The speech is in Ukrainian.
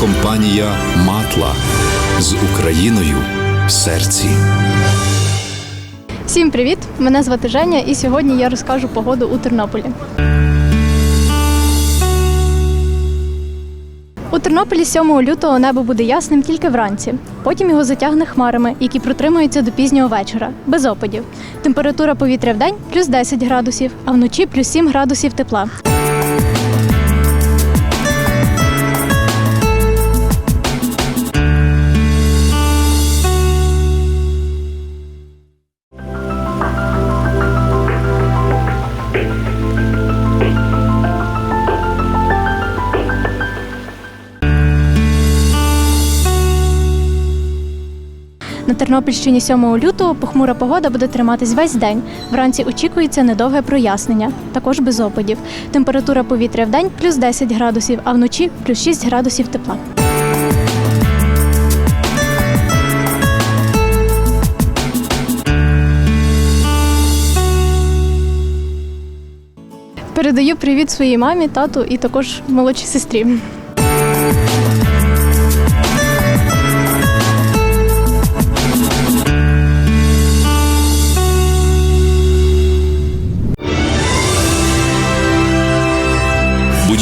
компанія Матла з Україною в серці. Всім привіт! Мене звати Женя, і сьогодні я розкажу погоду у Тернополі. У Тернополі 7 лютого небо буде ясним тільки вранці. Потім його затягне хмарами, які протримуються до пізнього вечора, без опадів. Температура повітря в день плюс 10 градусів, а вночі плюс 7 градусів тепла. На Тернопільщині 7 лютого похмура погода буде триматись весь день. Вранці очікується недовге прояснення, також без опадів. Температура повітря в день плюс 10 градусів, а вночі плюс 6 градусів тепла. Передаю привіт своїй мамі, тату і також молодшій сестрі.